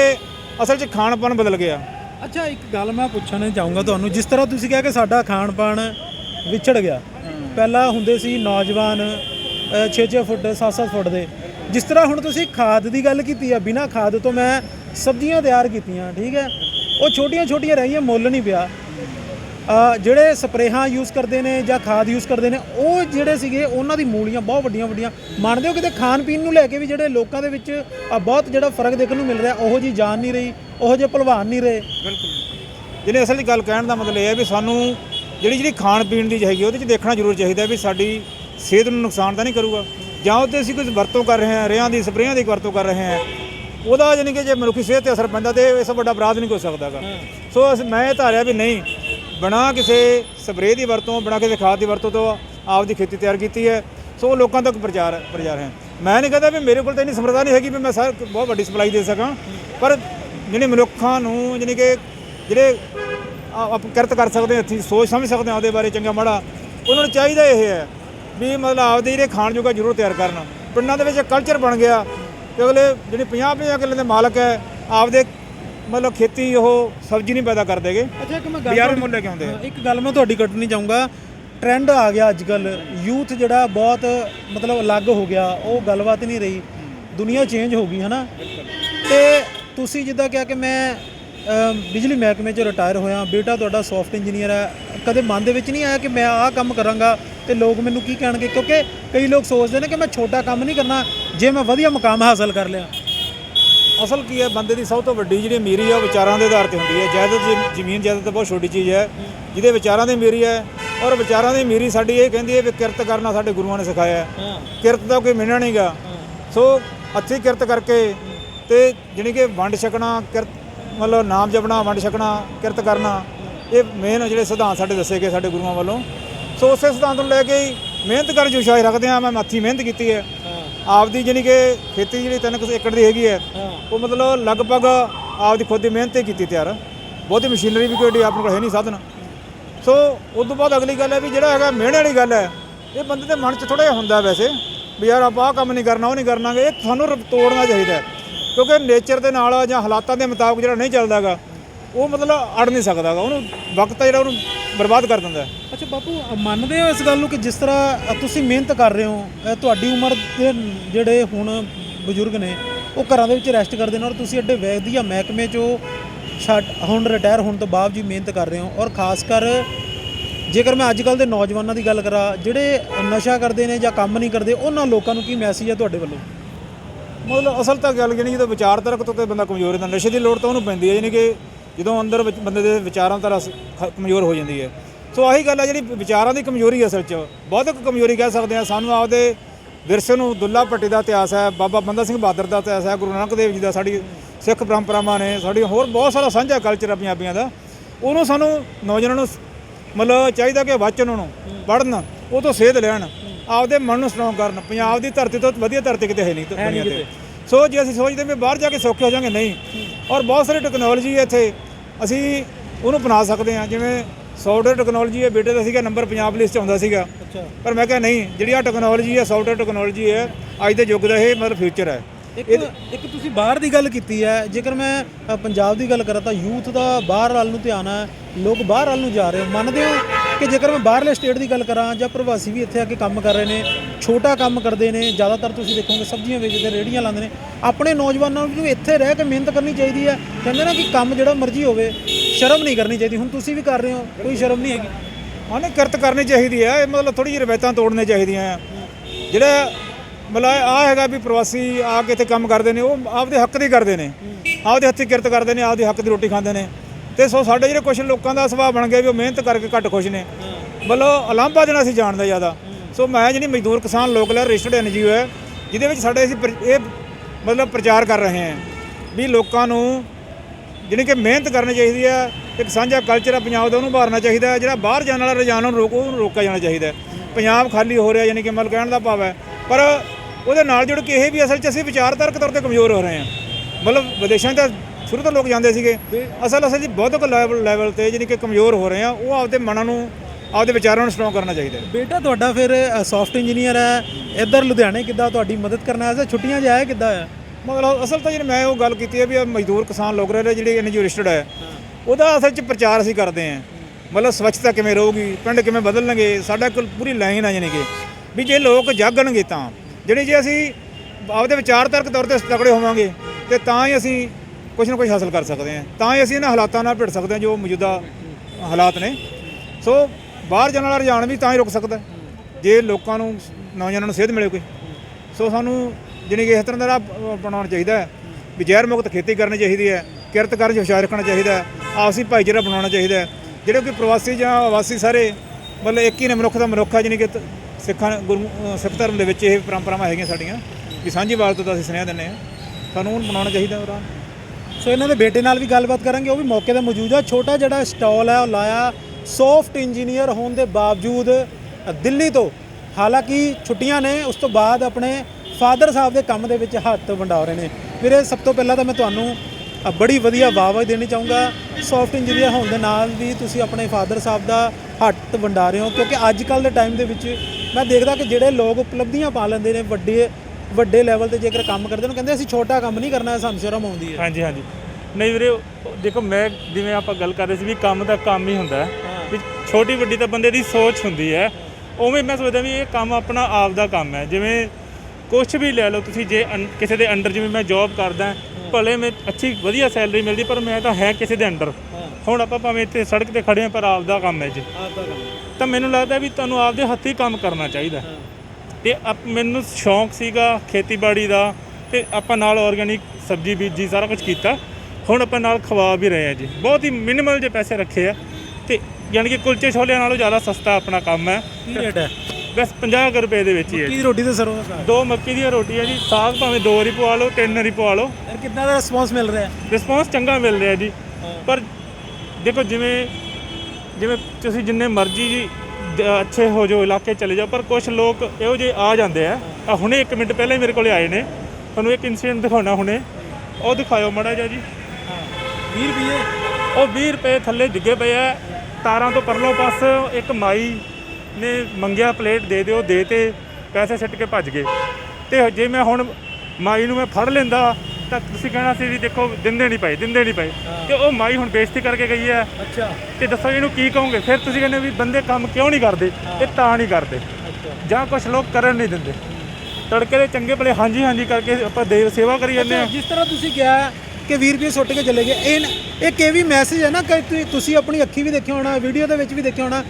ਅਸਲ 'ਚ ਖਾਣ ਪਾਣ ਬਦਲ ਗਿਆ। ਅੱਛਾ, ਇੱਕ ਗੱਲ ਮੈਂ ਪੁੱਛਣਾ ਚਾਹੂੰਗਾ ਤੁਹਾਨੂੰ। ਜਿਸ ਤਰ੍ਹਾਂ ਤੁਸੀਂ ਕਿਹਾ ਕਿ ਸਾਡਾ ਖਾਣ ਪਾਣ ਵਿਛੜ ਗਿਆ। ਪਹਿਲਾਂ ਹੁੰਦੇ ਸੀ ਨੌਜਵਾਨ 6-6 ਫੁੱਟ 7-7 ਫੁੱਟ ਦੇ। ਜਿਸ ਤਰ੍ਹਾਂ ਹੁਣ ਤੁਸੀਂ ਖਾਦ ਦੀ ਗੱਲ ਕੀਤੀ ਆ, ਬਿਨਾ ਖਾਦ ਤੋਂ ਮੈਂ ਸਬਜ਼ੀਆਂ ਤਿਆਰ ਕੀਤੀਆਂ, ਠੀਕ ਹੈ? ਉਹ ਛੋਟੀਆਂ ਛੋਟੀਆਂ ਰਹੀਆਂ, ਮੁੱਲ ਨਹੀਂ ਪਿਆ। ਜਿਹੜੇ ਸਪਰੇਹਾਂ ਯੂਜ਼ ਕਰਦੇ ਨੇ ਜਾਂ ਖਾਦ ਯੂਜ਼ ਕਰਦੇ ਨੇ ਉਹ ਜਿਹੜੇ ਸੀਗੇ ਉਹਨਾਂ ਦੀ ਮੂਲੀਆਂ ਬਹੁਤ ਵੱਡੀਆਂ ਵੱਡੀਆਂ। ਮੰਨਦੇ ਹੋ ਕਿਤੇ ਖਾਣ ਪੀਣ ਨੂੰ ਲੈ ਕੇ ਵੀ ਜਿਹੜੇ ਲੋਕਾਂ ਦੇ ਵਿੱਚ ਬਹੁਤ ਜਿਹੜਾ ਫ਼ਰਕ ਦੇਖਣ ਨੂੰ ਮਿਲ ਰਿਹਾ ਉਹੋ ਜੀ ਜਾਨ ਨਹੀਂ ਰਹੀ ਉਹੋ ਜਿਹੇ ਭਲਵਾਨ ਨਹੀਂ ਰਹੇ। ਬਿਲਕੁਲ ਜਿਹਨੇ ਅਸਲ 'ਚ ਗੱਲ ਕਹਿਣ ਦਾ ਮਤਲਬ ਇਹ ਹੈ ਵੀ ਸਾਨੂੰ ਜਿਹੜੀ ਜਿਹੜੀ ਖਾਣ ਪੀਣ ਦੀ ਹੈਗੀ ਉਹਦੇ 'ਚ ਦੇਖਣਾ ਜ਼ਰੂਰ ਚਾਹੀਦਾ ਵੀ ਸਾਡੀ ਸਿਹਤ ਨੂੰ ਨੁਕਸਾਨ ਤਾਂ ਨਹੀਂ ਕਰੂਗਾ। ਜਾਂ ਉਹਤੇ ਅਸੀਂ ਕੁਝ ਵਰਤੋਂ ਕਰ ਰਹੇ ਹਾਂ ਰੇਹਾਂ ਦੀ ਸਪਰੇਆਂ ਦੀ ਵਰਤੋਂ ਕਰ ਰਹੇ ਹਾਂ ਉਹਦਾ ਯਾਨੀ ਕਿ ਜੇ ਮਨੁੱਖੀ ਸਿਹਤ ਤੇ ਅਸਰ ਪੈਂਦਾ ਤੇ ਇਸ ਵੱਡਾ ਅਪਰਾਧ ਨਹੀਂ ਕੋਈ ਸਕਦਾਗਾ। ਸੋ ਮੈਂ ਇਹ ਧਾਰਿਆ ਵੀ ਨਹੀਂ ਬਿਨਾਂ ਕਿਸੇ ਸਪਰੇਅ ਦੀ ਵਰਤੋਂ, ਬਿਨਾਂ ਕਿਸੇ ਖਾਦ ਦੀ ਵਰਤੋਂ ਤੋਂ ਆਪ ਦੀ ਖੇਤੀ ਤਿਆਰ ਕੀਤੀ ਹੈ। ਸੋ ਉਹ ਲੋਕਾਂ ਤੱਕ ਪ੍ਰਚਾਰ ਪ੍ਰਚਾਰ ਹੈ। ਮੈਂ ਨਹੀਂ ਕਹਿੰਦਾ ਵੀ ਮੇਰੇ ਕੋਲ ਤਾਂ ਇੰਨੀ ਸਮਰੱਥਾ ਨਹੀਂ ਹੈਗੀ ਵੀ ਮੈਂ ਸਾਰ ਬਹੁਤ ਵੱਡੀ ਸਪਲਾਈ ਦੇ ਸਕਾਂ, ਪਰ ਜਿਹੜੇ ਮਨੁੱਖਾਂ ਨੂੰ ਯਾਨੀ ਕਿ ਜਿਹੜੇ ਆਪ ਕਿਰਤ ਕਰ ਸਕਦੇ ਹਾਂ ਅਸੀਂ ਸੋਚ ਸਮਝ ਸਕਦੇ ਹਾਂ ਉਹਦੇ ਬਾਰੇ ਚੰਗਾ ਮਾੜਾ, ਉਹਨਾਂ ਨੂੰ ਚਾਹੀਦਾ ਇਹ ਹੈ ਵੀ ਮਤਲਬ ਆਪਦੇ ਜਿਹੜੇ ਖਾਣ ਜੋਗਾ ਜ਼ਰੂਰ ਤਿਆਰ ਕਰਨ। ਪਿੰਡਾਂ ਦੇ ਵਿੱਚ ਕਲਚਰ ਬਣ ਗਿਆ ਕਿ ਅਗਲੇ ਜਿਹੜੇ 50 50 ਕਿੱਲੇ ਦੇ ਮਾਲਕ ਹੈ, ਆਪਦੇ ਮਤਲਬ ਖੇਤੀ ਉਹ ਸਬਜ਼ੀ ਨਹੀਂ ਪੈਦਾ ਕਰਦੇਗੇ ਅੱਛਾ ਇੱਕ ਮੈਂ ਬਾਜ਼ਾਰੋਂ ਮੁੱਲ ਲੈ ਕੇ ਆਉਂਦੇ ਆ। ਹਾਂ, ਇੱਕ ਗੱਲ ਮੈਂ ਤੁਹਾਡੀ ਕੱਟਣੀ ਚਾਹੂੰਗਾ ਟ੍ਰੈਂਡ ਆ ਗਿਆ ਅੱਜ ਕੱਲ ਯੂਥ ਜਿਹੜਾ ਬਹੁਤ ਮਤਲਬ ਅਲੱਗ ਹੋ ਗਿਆ। ਉਹ ਗੱਲਬਾਤ ਨਹੀਂ ਰਹੀ। ਦੁਨੀਆ ਚੇਂਜ ਹੋ ਗਈ ਹਨਾ? ਤੇ ਤੁਸੀਂ ਜਿੱਦਾਂ ਕਿਹਾ ਕਿ ਮੈਂ ਅਮ, ਬਿਜਲੀ ਮਹਿਕਮੇ 'ਚ ਰਿਟਾਇਰ ਹੋਇਆ। ਬੇਟਾ ਤੁਹਾਡਾ ਸੌਫਟ ਇੰਜੀਨੀਅਰ ਹੈ। ਕਦੇ ਮਨ ਦੇ ਵਿੱਚ ਨਹੀਂ ਆਇਆ ਕਿ ਮੈਂ ਆਹ ਕੰਮ ਕਰਾਂਗਾ? ਤੇ ਲੋਕ ਮੈਨੂੰ ਕੀ ਕਹਿਣਗੇ? ਕਿਉਂਕਿ ਕਈ ਲੋਕ ਸੋਚਦੇ ਨੇ ਕਿ ਮੈਂ ਛੋਟਾ ਕੰਮ ਨਹੀਂ ਕਰਨਾ। ਜੇ ਮੈਂ ਵਧੀਆ ਮੁਕਾਮ ਹਾਸਲ ਕਰ ਲਿਆ। ਅਸਲ ਕੀ ਹੈ ਬੰਦੇ ਦੀ ਸਭ ਤੋਂ ਵੱਡੀ ਜਿਹੜੀ ਅਮੀਰੀ ਹੈ ਉਹ ਵਿਚਾਰਾਂ ਦੇ ਆਧਾਰ ਤੇ ਹੁੰਦੀ ਹੈ। ਜਾਇਦਾਦ ਜ਼ਮ- ਜ਼ਮੀਨ ਜਾਇਦਾਦ ਤਾਂ ਬਹੁਤ ਛੋਟੀ ਚੀਜ਼ ਹੈ ਜਿਹਦੇ ਵਿਚਾਰਾਂ ਦੀ ਅਮੀਰੀ ਹੈ ਔਰ ਵਿਚਾਰਾਂ ਦੀ ਅਮੀਰੀ ਸਾਡੀ ਇਹ ਕਹਿੰਦੀ ਹੈ ਵੀ ਕਿਰਤ ਕਰਨਾ ਸਾਡੇ ਗੁਰੂਆਂ ਨੇ ਸਿਖਾਇਆ ਕਿਰਤ ਦਾ ਕੋਈ ਮਿਲਣਾ ਨਹੀਂਗਾ ਸੋ ਅੱਛੀ ਕਿਰਤ ਕਰਕੇ ਤੇ ਜਾਣੀ ਕਿ ਵੰਡ ਛਕਣਾ ਕਿਰਤ ਮਤਲਬ ਨਾਮ ਜਪਣਾ ਵੰਡ ਛਕਣਾ ਕਿਰਤ ਕਰਨਾ ਇਹ ਮੇਨ ਜਿਹੜੇ ਸਿਧਾਂਤ ਸਾਡੇ ਦੱਸੇ ਗਏ ਸਾਡੇ ਗੁਰੂਆਂ ਵੱਲੋਂ। ਸੋ ਉਸੇ ਸਿਧਾਂਤ ਨੂੰ ਲੈ ਕੇ ਹੀ ਮਿਹਨਤ ਕਰਨ ਦੀ ਉਸ਼ਾਹੀ ਰੱਖਦੇ ਆ ਮੈਂ ਮੱਥੀ ਮਿਹਨਤ ਕੀਤੀ ਹੈ। ਆਪਦੀ ਜਾਣੀ ਕਿ ਖੇਤੀ ਜਿਹੜੀ ਤਿੰਨ ਕੁ ਏਕੜ ਦੀ ਹੈਗੀ ਹੈ ਉਹ ਮਤਲਬ ਲਗਭਗ ਆਪਦੀ ਖੁਦ ਦੀ ਮਿਹਨਤ ਤੇ ਕੀਤੀ ਤਿਆਰ। ਬਹੁਤੀ ਮਸ਼ੀਨਰੀ ਵੀ ਕੋਈ ਆਪਣੇ ਕੋਲ ਹੈ ਨਹੀਂ ਸਾਧਨ। ਸੋ ਉਸ ਤੋਂ ਬਾਅਦ ਅਗਲੀ ਗੱਲ ਹੈ ਵੀ ਜਿਹੜਾ ਹੈਗਾ ਮਿਹਣੇ ਵਾਲੀ ਗੱਲ ਹੈ ਇਹ ਬੰਦੇ ਦੇ ਮਨ 'ਚ ਥੋੜਾ ਜਿਹਾ ਹੁੰਦਾ ਵੈਸੇ ਵੀ ਯਾਰ ਆਪਾਂ ਆਹ ਕੰਮ ਨਹੀਂ ਕਰਨਾ ਉਹ ਨਹੀਂ ਕਰਨਾਗੇ ਇਹ ਰ- ਤੋੜਨਾ ਚਾਹੀਦਾ ਹੈ। ਕਿਉਂਕਿ ਨੇਚਰ ਦੇ ਨਾਲ ਜਾਂ ਹਾਲਾਤਾਂ ਦੇ ਮੁਤਾਬਕ ਜਿਹੜਾ ਨਹੀਂ ਚੱਲਦਾਗਾ ਉਹ ਮਤਲਬ ਅੜ ਨਹੀਂ ਸਕਦਾਗਾ ਉਹਨੂੰ ਵਕਤ ਆ ਜਿਹੜਾ ਉਹਨੂੰ ਬਰਬਾਦ ਕਰ ਦਿੰਦਾ ਹੈ। ਅੱਛਾ ਬਾਪੂ ਮੰਨਦੇ ਹੋ ਇਸ ਗੱਲ ਨੂੰ ਕਿ ਜਿਸ ਤਰ੍ਹਾਂ ਤੁਸੀਂ ਮਿਹਨਤ ਕਰ ਰਹੇ ਹੋ ਅ, ਤੁਹਾਡੀ ਉਮਰ ਦੇ ਜਿਹੜੇ ਹੁਣ ਬਜ਼ੁਰਗ ਨੇ ਉਹ ਘਰਾਂ ਦੇ ਵਿੱਚ ਰੈਸਟ ਕਰਦੇ ਨੇ ਔਰ ਤੁਸੀਂ ਐਡੇ ਵਧੀਆ ਮਹਿਕਮੇ 'ਚੋਂ ਛੱਡ ਹੁਣ ਰਿਟਾਇਰ ਹੋਣ ਤੋਂ ਬਾਅਦ ਵੀ ਮਿਹਨਤ ਕਰ ਰਹੇ ਹੋ ਔਰ ਖਾਸ ਕਰ ਜੇਕਰ ਮੈਂ ਅੱਜ ਕੱਲ ਦੇ ਨੌਜਵਾਨਾਂ ਦੀ ਗੱਲ ਕਰਾਂ ਜਿਹੜੇ ਨਸ਼ਾ ਕਰਦੇ ਨੇ ਜਾਂ ਕੰਮ ਨਹੀਂ ਕਰਦੇ ਉਹਨਾਂ ਲੋਕਾਂ ਨੂੰ ਕੀ ਮੈਸੇਜ ਹੈ ਤੁਹਾਡੇ ਵੱਲੋਂ? ਮਤਲਬ ਅਸਲ ਤਾਂ ਗੱਲ ਜਿਹੜੀ ਜਦੋਂ ਵਿਚਾਰ ਤਰਕ ਤੋਂ ਤੇ ਬੰਦਾ ਕਮਜ਼ੋਰ ਹੁੰਦਾ ਨਸ਼ੇ ਦੀ ਲੋੜ ਤਾਂ ਉਹਨੂੰ ਪੈਂਦੀ ਹੈ ਯਾਨੀ ਕਿ ਜਦੋਂ ਅੰਦਰ ਵਿੱਚ ਬੰਦੇ ਦੇ ਵਿਚਾਰਾਂ ਤਰ੍ਹਾਂ ਕਮਜ਼ੋਰ ਹੋ ਜਾਂਦੀ ਹੈ। ਸੋ ਆਹੀ ਗੱਲ ਹੈ ਜਿਹੜੀ ਵਿਚਾਰਾਂ ਦੀ ਕਮਜ਼ੋਰੀ ਹੈ ਅਸਲ 'ਚ। ਬਹੁਤ ਕਮਜ਼ੋਰੀ ਕਹਿ ਸਕਦੇ ਹਾਂ ਸਾਨੂੰ ਆਪਦੇ ਵਿਰਸੇ ਨੂੰ ਦੁੱਲਾ ਭੱਟੀ ਦਾ ਇਤਿਹਾਸ ਹੈ ਬਾਬਾ ਬੰਦਾ ਸਿੰਘ ਬਹਾਦਰ ਦਾ ਇਤਿਹਾਸ ਹੈ ਗੁਰੂ ਨਾਨਕ ਦੇਵ ਜੀ ਦਾ ਸਾਡੀ ਸਿੱਖ ਪਰੰਪਰਾਵਾਂ ਨੇ ਸਾਡੀ ਹੋਰ ਬਹੁਤ ਸਾਰਾ ਸਾਂਝਾ ਕਲਚਰ ਹੈ ਪੰਜਾਬੀਆਂ ਦਾ। ਉਹਨੂੰ ਸਾਨੂੰ ਨੌਜਵਾਨਾਂ ਨੂੰ ਮਤਲਬ ਚਾਹੀਦਾ ਕਿ ਵਚਨ ਨੂੰ ਪੜ੍ਹਨ ਉਹ ਤੋਂ ਸੇਧ ਲੈਣ ਆਪਦੇ ਮਨ ਨੂੰ ਸਟਰੋਂਗ ਕਰਨ। ਪੰਜਾਬ ਦੀ ਧਰਤੀ ਤੋਂ ਵਧੀਆ ਧਰਤੀ ਕਿਤੇ ਹੈ ਨਹੀਂ ਦੁਨੀਆ ਤੇ। ਸੋ ਜੇ ਅਸੀਂ ਸੋਚਦੇ ਵੀ ਬਾਹਰ ਜਾ ਕੇ ਸੌਖੇ ਹੋ ਜਾਾਂਗੇ ਨਹੀਂ। ਔਰ ਬਹੁਤ ਸਾਰੀ ਟੈਕਨੋਲੋਜੀ ਹੈ ਇੱਥੇ। ਅਸੀਂ ਉਹਨੂੰ ਅਪਣਾ ਸਕਦੇ ਹਾਂ ਜਿਵੇਂ ਸੌਫਟਵੇਅਰ ਟੈਕਨੋਲੋਜੀ ਹੈ ਬੇਟੇ ਦਾ ਸੀਗਾ ਨੰਬਰ ਪੰਜਾਬ ਲਿਸਟ 'ਚ ਆਉਂਦਾ ਸੀਗਾ। ਅੱਛਾ। ਪਰ ਮੈਂ ਕਿਹਾ ਨਹੀਂ ਜਿਹੜੀ ਆ ਟੈਕਨੋਲੋਜੀ ਹੈ ਸੌਫਟਵੇਅਰ ਟੈਕਨੋਲੋਜੀ ਹੈ ਅੱਜ ਦੇ ਯੁੱਗ ਦਾ ਇਹ ਮਤਲਬ ਫਿਊਚਰ ਹੈ। ਇੱਕ ਇੱਕ ਤੁਸੀਂ ਬਾਹਰ ਦੀ ਗੱਲ ਕੀਤੀ ਹੈ ਜੇਕਰ ਮੈਂ ਅ, ਪੰਜਾਬ ਦੀ ਗੱਲ ਕਰਾਂ ਤਾਂ ਯੂਥ ਦਾ ਬਾਹਰ ਵੱਲ ਨੂੰ ਧਿਆਨ ਹੈ ਲੋਕ ਬਾਹਰ ਵੱਲ ਨੂੰ ਜਾ ਰਹੇ ਹੋ ਮੰਨਦੇ ਹੋ ਕਿ ਜੇਕਰ ਮੈਂ ਬਾਹਰਲੇ ਸਟੇਟ ਦੀ ਗੱਲ ਕਰਾਂ ਜਾਂ ਪ੍ਰਵਾਸੀ ਵੀ ਇੱਥੇ ਆ ਕੇ ਕੰਮ ਕਰ ਰਹੇ ਨੇ, ਛੋਟਾ ਕੰਮ ਕਰਦੇ ਨੇ, ਜ਼ਿਆਦਾਤਰ ਤੁਸੀਂ ਦੇਖੋਗੇ ਸਬਜ਼ੀਆਂ ਵੇਚਦੇ ਰੇੜੀਆਂ ਲਾਉਂਦੇ ਨੇ, ਆਪਣੇ ਨੌਜਵਾਨਾਂ ਨੂੰ ਵੀ ਇੱਥੇ ਰਹਿ ਕੇ ਮਿਹਨਤ ਕਰਨੀ ਚਾਹੀਦੀ ਹੈ। ਕਹਿੰਦੇ ਨਾ ਕਿ ਕੰਮ ਜਿਹੜਾ ਮਰਜ਼ੀ ਹੋਵੇ, ਸ਼ਰਮ ਨਹੀਂ ਕਰਨੀ ਚਾਹੀਦੀ। ਹੁਣ ਤੁਸੀਂ ਵੀ ਕਰ ਰਹੇ ਹੋ, ਕੋਈ ਸ਼ਰਮ ਨਹੀਂ ਹੈਗੀ। ਉਹਨੇ ਕਿਰਤ ਕਰਨੀ ਚਾਹੀਦੀ ਹੈ। ਇਹ ਮਤਲਬ ਥੋੜੀ ਜਿਹੀ ਰਵਾਇਤਾਂ ਤੋੜਨੇ ਚਾਹੀਦੀਆਂ ਆ। ਜਿਹੜਾ ਮਤਲਬ ਆ ਹੈਗਾ ਵੀ ਪ੍ਰਵਾਸੀ ਆ ਕੇ ਇੱਥੇ ਕੰਮ ਕਰਦੇ ਨੇ, ਉਹ ਆਪਦੇ ਹੱਕ ਦੀ ਕਰਦੇ ਨੇ। ਆਪਦੇ ਹੱਥੀਂ ਕਿਰਤ ਕਰਦੇ ਨੇ, ਆਪਦੇ ਹੱਕ ਦੀ ਰੋਟੀ ਖਾਂਦੇ ਨੇ। ਤੇ ਸੋ ਸਾਡੇ ਜਿਹੜੇ ਕੁਝ ਲੋਕਾਂ ਦਾ ਸੁਭਾਅ ਬਣ ਗਿਆ ਵੀ ਉਹ ਮਿਹਨਤ ਕਰਕੇ ਘੱਟ ਖੁਸ਼ ਨੇ। ਮਤਲਬ ਅਲਾਂਭਾ ਦੇਣਾ ਅਸੀਂ ਜਾਣਦੇ ਜ਼ਿਆਦਾ। ਸੋ ਮੈਂ ਜਿਹੜੀ ਮਜ਼ਦੂਰ ਕਿਸਾਨ ਲੋਕ ਲਹਿਰ ਰਜਿਸਟਰਡ ਐਨਜੀਓ ਹੈ, ਜਿਹਦੇ ਵਿੱਚ ਸਾਡੇ ਅਸੀਂ ਪ੍ਰ- ਇਹ ਮਤਲਬ ਪ੍ਰਚਾਰ ਕਰ ਰਹੇ ਹਾਂ ਵੀ ਲੋਕਾਂ ਨੂੰ ਜਿਹੜੀ ਕਿ ਮਿਹਨਤ ਕਰਨੀ ਚਾਹੀਦੀ ਹੈ, ਇੱਕ ਸਾਂਝਾ ਕਲਚਰ ਹੈ ਪੰਜਾਬ ਦਾ, ਉਹਨੂੰ ਉਭਾਰਨਾ ਚਾਹੀਦਾ ਹੈ, ਜਿਹੜਾ ਬਾਹਰ ਜਾਣ ਵਾਲਾ ਰੁਝਾਨ ਨੂੰ ਰੋਕੋ, ਉਹਨੂੰ ਰੋਕਿਆ ਜਾਣਾ ਚਾਹੀਦਾ ਹੈ। ਪੰਜਾਬ ਖਾਲੀ ਹੋ ਰਿਹਾ ਯਾਨੀ ਕਿ ਮਤਲਬ ਕਹਿਣ ਦਾ ਭਾਵ ਹੈ। ਪਰ ਉਹਦੇ ਨਾਲ ਜੁੜ ਕੇ ਇਹ ਵੀ ਅਸਲ 'ਚ ਅਸੀਂ ਵਿਚਾਰਧਾਰਕ ਤੌਰ ਤੇ ਕਮਜ਼ੋਰ ਹੋ ਰਹੇ ਹਾਂ। ਮਤਲਬ ਵਿਦੇਸ਼ਾਂ 'ਚ ਤਾਂ ਸ਼ੁਰੂ ਤੋਂ ਲੋਕ ਜਾਂਦੇ ਸੀਗੇ। ਅਸਲ ਅਸਲ ਜੀ ਬੌਧਿਕ ਲੈਵਲ ਲੈਵਲ ਤੇ ਜਿਹੜੀ ਕਿ ਕਮਜ਼ੋਰ ਹੋ ਰਹੇ ਆ ਉਹ ਆਪਦੇ ਮਨਾਂ ਨੂੰ ਆਪਦੇ ਵਿਚਾਰਾਂ ਨੂੰ ਸਟਰੋਂਗ ਕਰਨਾ ਚਾਹੀਦਾ ਬੇਟਾ ਤੁਹਾਡਾ ਫਿਰ ਸੌਫਟ ਇੰਜੀਨੀਅਰ ਹੈ। ਇੱਧਰ ਲੁਧਿਆਣੇ ਕਿੱਦਾਂ ਤੁਹਾਡੀ ਮਦਦ ਕਰਨ ਆਇਆ ਛੁੱਟੀਆਂ 'ਚ ਆਇਆ ਕਿੱਦਾਂ ਆ ਮਤਲਬ ਅਸਲ ਤਾਂ ਜਿਹੜੀ ਮੈਂ ਉਹ ਗੱਲ ਕੀਤੀ ਹੈ ਵੀ ਇਹ ਮਜ਼ਦੂਰ ਕਿਸਾਨ ਲੋਕ ਰਹੇ ਜਿਹੜੀ ਐਨਜੀਓ ਰਜਿਸਟਰਡ ਹੈ ਉਹਦਾ ਅਸਲ 'ਚ ਪ੍ਰਚਾਰ ਅਸੀਂ ਕਰਦੇ ਹਾਂ। ਮਤਲਬ ਸਵੱਛਤਾ ਕਿਵੇਂ ਰਹੂਗੀ ਪਿੰਡ ਕਿਵੇਂ ਬਦਲਣਗੇ ਸਾਡਾ ਕੋਲ ਪੂਰੀ ਲਾਈਨ ਆ ਜਾਣੀ ਕਿ ਵੀ ਜੇ ਲੋਕ ਜਾਗਣਗੇ ਤਾਂ ਜਿਹੜੀ ਜੇ ਅਸੀਂ ਆਪਦੇ ਵਿਚਾਰਤਰਕ ਤੌਰ ਤੇ ਤਕੜੇ ਹੋਵਾਂਗੇ ਤੇ ਤਾਂ ਹੀ ਅਸੀਂ ਕੁਝ ਨਾ ਕੁਝ ਹਾਸਲ ਕਰ ਸਕਦੇ ਹਾਂ। ਤਾਂ ਹੀ ਅਸੀਂ ਇਹਨਾਂ ਹਾਲਾਤਾਂ ਨਾਲ ਭਿੜ ਸਕਦੇ ਹਾਂ ਜੋ ਮੌਜੂਦਾ ਹਾਲਾਤ ਨੇ। ਸੋ ਬਾਹਰ ਜਾਣ ਵਾਲਾ ਰੁਝਾਨ ਵੀ ਤਾਂ ਹੀ ਰੁਕ ਸਕਦਾ ਜੇ ਲੋਕਾਂ ਨੂੰ ਨੌਜਵਾਨਾਂ ਨੂੰ ਸੇਧ ਮਿਲੇ ਕੋਈ। ਸੋ ਸਾਨੂੰ ਜਾਣੀ ਕਿ ਇਸ ਤਰ੍ਹਾਂ ਦਾ ਰਾਹ ਬਣਾਉਣਾ ਚਾਹੀਦਾ ਹੈ, ਵੀ ਜ਼ਹਿਰ ਮੁਕਤ ਖੇਤੀ ਕਰਨੀ ਚਾਹੀਦੀ ਹੈ, ਕਿਰਤ ਕਾਰਜ ਹੁਸ਼ਿਆਰ ਰੱਖਣਾ ਚਾਹੀਦਾ ਹੈ, ਆਪਸੀ ਭਾਈਚਾਰਾ ਬਣਾਉਣਾ ਚਾਹੀਦਾ ਹੈ। ਜਿਹੜੇ ਕਿ ਪ੍ਰਵਾਸੀ ਜਾਂ ਆਵਾਸੀ ਸਾਰੇ, ਮਤਲਬ ਇੱਕ ਹੀ ਨੇ ਮਨੁੱਖ ਦਾ ਮਨੁੱਖ ਹੈ, ਜਾਣੀ ਕਿ ਸਿੱਖਾਂ, ਗੁਰੂ ਸਿੱਖ ਧਰਮ ਦੇ ਵਿੱਚ ਇਹ ਪਰੰਪਰਾਵਾਂ ਹੈਗੀਆਂ ਸਾਡੀਆਂ, ਵੀ ਸਾਂਝੀਵਾਲਤਾ ਦਾ ਅਸੀਂ ਸੁਨੇਹਾ ਦਿੰਦੇ ਹਾਂ। ਸਾਨੂੰ ਉਹਨੂੰ ਬਣਾਉਣਾ ਚਾਹੀਦਾ ਉਹ ਰਾਹ। ਸੋ ਇਹਨਾਂ ਦੇ ਬੇਟੇ ਨਾਲ ਵੀ ਗੱਲਬਾਤ ਕਰਾਂਗੇ, ਉਹ ਵੀ ਮੌਕੇ ਤੇ ਮੌਜੂਦ ਆ। ਛੋਟਾ ਜਿਹੜਾ ਸਟਾਲ ਹੈ ਉਹ ਲਾਇਆ ਸੌਫਟ ਇੰਜੀਨੀਅਰ ਹੋਣ ਦੇ ਬਾਵਜੂਦ ਦਿੱਲੀ ਤੋਂ। ਹਾਲਾਂਕਿ ਛੁੱਟੀਆਂ ਨੇ, ਉਸ ਤੋਂ ਬਾਅਦ ਆਪਣੇ ਫਾਦਰ ਸਾਹਿਬ ਦੇ ਕੰਮ ਦੇ ਵਿੱਚ ਹੱਥ ਵੰਡਾ ਰਹੇ ਨੇ। ਵੀਰੇ, ਸਭ ਤੋਂ ਪਹਿਲਾਂ ਤਾਂ ਮੈਂ ਤੁਹਾਨੂੰ ਬੜੀ ਵਧੀਆ ਵਾਹਵਾ ਦੇਣੀ ਚਾਹੂੰਗਾ। ਸੌਫਟ ਇੰਜੀਨੀਅਰ ਹੋਣ ਦੇ ਨਾਲ ਵੀ ਤੁਸੀਂ ਆਪਣੇ ਫਾਦਰ ਸਾਹਿਬ ਦਾ ਹੱਥ ਵੰਡਾ ਰਹੇ ਹੋ, ਕਿਉਂਕਿ ਅੱਜ ਕੱਲ ਦੇ ਟਾਈਮ ਦੇ ਵਿੱਚ ਮੈਂ ਦੇਖਦਾ ਕਿ ਜਿਹੜੇ ਲੋਕ ਉਪਲਬਧੀਆਂ ਪਾ ਲੈਂਦੇ ਨੇ ਵੱਡੇ ਵੱਡੇ ਲੈਵਲ ਤੇ ਜੇਕਰ ਕੰਮ ਕਰਦੇ ਨੇ ਕਹਿੰਦੇ ਅਸੀਂ ਛੋਟਾ ਕੰਮ ਨਹੀਂ ਕਰਨਾ ਸਾਨੂੰ ਸ਼ਰਮ ਆਉਂਦੀ ਹੈ। ਹਾਂਜੀ ਹਾਂਜੀ। ਨਹੀਂ ਵੀਰੇ ਦੇਖੋ ਮੈਂ ਜਿਵੇਂ ਆਪਾਂ ਗੱਲ ਕਰ ਰਹੇ ਸੀ ਵੀ ਕੰਮ ਦਾ ਕੰਮ ਹੀ ਹੁੰਦਾ ਹੈ ਵੀ ਛੋਟੀ ਵੱਡੀ ਤਾਂ ਬੰਦੇ ਦੀ ਸੋਚ ਹੁੰਦੀ ਹੈ। ਉਵੇਂ ਮੈਂ ਸੋਚਦਾ ਵੀ ਇਹ ਕੰਮ ਆਪਣਾ ਆਪ ਦਾ ਕੰਮ ਹੈ। ਜਿਵੇਂ ਕੁਝ ਵੀ ਲੈ ਲਓ ਤੁਸੀਂ ਜੇ ਕਿਸੇ ਦੇ ਅੰਡਰ ਜਿਵੇਂ ਮੈਂ ਜੌਬ ਕਰਦਾ ਭਲੇ ਮੈਂ ਅੱਛੀ ਵਧੀਆ ਸੈਲਰੀ ਮਿਲਦੀ ਪਰ ਮੈਂ ਤਾਂ ਹੈ ਕਿਸੇ ਦੇ ਅੰਡਰ ਹੁਣ ਆਪਾਂ ਭਾਵੇਂ ਇੱਥੇ ਸੜਕ ਤੇ ਖੜੇ ਹਾਂ ਪਰ ਆਪ ਦਾ ਕੰਮ ਹੈ ਜੀ। ਕੰਮ ਤਾਂ ਮੈਨੂੰ ਲੱਗਦਾ ਵੀ ਤੁਹਾਨੂੰ ਆਪਦੇ ਹੱਥੀਂ ਕੰਮ ਕਰਨਾ ਚਾਹੀਦਾ ਤੇ ਅਪ- ਮੈਨੂੰ ਸ਼ੌਂਕ ਸੀਗਾ ਖੇਤੀਬਾੜੀ ਦਾ ਤੇ ਆਪਾਂ ਨਾਲ ਆਰਗੈਨਿਕ ਸਬਜ਼ੀ ਬੀਜੀ ਸਾਰਾ ਕੁਝ ਕੀਤਾ। ਹੁਣ ਆਪਾਂ ਨਾਲ ਖਵਾ ਵੀ ਰਹੇ ਆ ਜੀ। ਬਹੁਤ ਹੀ ਮਿਨੀਮਲ ਜੇ ਪੈਸੇ ਰੱਖੇ ਆ ਤੇ ਯਾਨੀ ਕਿ ਕੁਲਚੇ ਛੋਲਿਆਂ ਨਾਲੋਂ ਜ਼ਿਆਦਾ ਸਸਤਾ ਆਪਣਾ ਕੰਮ ਹੈ। ਕੀ ਰੇਟ ਹੈ? ਬਸ 50 ਕੁ ਰੁਪਏ ਦੇ ਵਿੱਚ ਹੀ ਹੈ ਕੀ ਰੋਟੀ ਤੇ ਸਰੋਂ ਦਾ ਸਾਗ ਦੋ ਮੱਕੀ ਦੀਆਂ ਰੋਟੀਆਂ ਜੀ ਸਾਗ ਭਾਵੇਂ ਦੋ ਵਾਰੀ ਪਵਾ ਲਓ ਤਿੰਨ ਵਾਰੀ ਪਵਾ ਲਓ। ਯਾਰ ਕਿੰਨਾ ਦਾ ਰਿਸਪੌਂਸ ਮਿਲ ਰਿਹਾ? ਹੈ ਰਿਸਪੌਂਸ ਚੰਗਾ ਮਿਲ ਰਿਹਾ ਜੀ। ਪਰ ਦੇਖੋ ਜਿਵੇਂ ਜਿਵੇਂ ਤੁਸੀਂ ਜਿੰਨੇ ਮਰਜ਼ੀ ਜੀ ਅੱਛੇ ਹੋ ਜੋ ਇਲਾਕੇ ਚਲੇ ਜਾਓ ਪਰ ਕੁਝ ਲੋਕ ਇਹੋ ਜਿਹੇ ਆ ਜਾਂਦੇ ਆ। ਆ ਹੁਣੇ 1 ਮਿੰਟ ਪਹਿਲਾਂ ਹੀ ਮੇਰੇ ਕੋਲੇ ਆਏ ਨੇ। ਤੁਹਾਨੂੰ ਇੱਕ ਇਨਸੀਡੈਂਟ ਦਿਖਾਉਣਾ ਹੁਣੇ। ਉਹ ਦਿਖਾਇਓ ਮੜਾ ਜਿਹਾ ਜੀ। 20 ਰੁਪਏ। ਉਹ 20 ਰੁਪਏ ਥੱਲੇ ਡਿੱਗੇ ਪਏ ਆ। ਤਾਰਾਂ ਤੋਂ ਪਰਲੋਂ ਪਾਸ ਇੱਕ ਮਾਈ ਨੇ ਮੰਗਿਆ ਪਲੇਟ ਦੇ ਦਿਓ ਦੇ ਤੇ ਪੈਸੇ ਸਿੱਟ ਕੇ ਭੱਜ ਗਏ। ਤੇ ਜੇ ਮੈਂ ਹੁਣ ਮਾਈ ਨੂੰ ਮੈਂ ਫੜ ਲੈਂਦਾ ਤਾਂ ਤੁਸੀਂ ਕਹਿਣਾ ਸੀ ਵੀ ਦੇਖੋ ਦਿੰਦੇ ਨਹੀਂ ਪਏ ਦਿੰਦੇ ਨਹੀਂ ਪਏ। ਤੇ ਉਹ ਮਾਈ ਹੁਣ ਬੇਇੱਜ਼ਤੀ ਕਰਕੇ ਗਈ ਹੈ। ਅੱਛਾ। ਤੇ ਦੱਸੋ ਇਹਨੂੰ ਕੀ ਕਹੋਗੇ? ਫਿਰ ਤੁਸੀਂ ਕਹਿੰਦੇ ਵੀ ਬੰਦੇ ਕੰਮ ਕਿਉਂ ਨਹੀਂ ਕਰਦੇ? ਇਹ ਤਾਂ ਨਹੀਂ ਕਰਦੇ। ਜਾਂ ਕੁਝ ਲੋਕ ਕਰਨ ਨਹੀਂ ਦਿੰਦੇ। ਤੜਕੇ ਦੇ ਚੰਗੇ ਭਲੇ ਹਾਂਜੀ ਹਾਂਜੀ ਕਰਕੇ ਆਪਾਂ ਦੇਵ ਸੇਵਾ ਕਰੀ ਜਾਂਦੇ ਆ ਜਿਸ ਤਰ੍ਹਾਂ ਤੁਸੀਂ ਕਿਹਾ ਕਿ 20 ਰੁਪਏ ਸੁੱਟ ਕੇ ਚਲੇ ਗਏ ਇਹ ਇੱਕ ਇਹ ਵੀ ਮੈਸੇਜ ਹੈ ਨਾ ਕਿ ਤੁਸੀਂ ਆਪਣੀ ਅੱਖੀ ਵੀ ਦੇਖਿਆ ਹੋਣਾ ਵੀਡੀਓ ਦੇ ਵਿੱਚ ਵੀ ਦੇਖਿਆ ਹੋਣਾ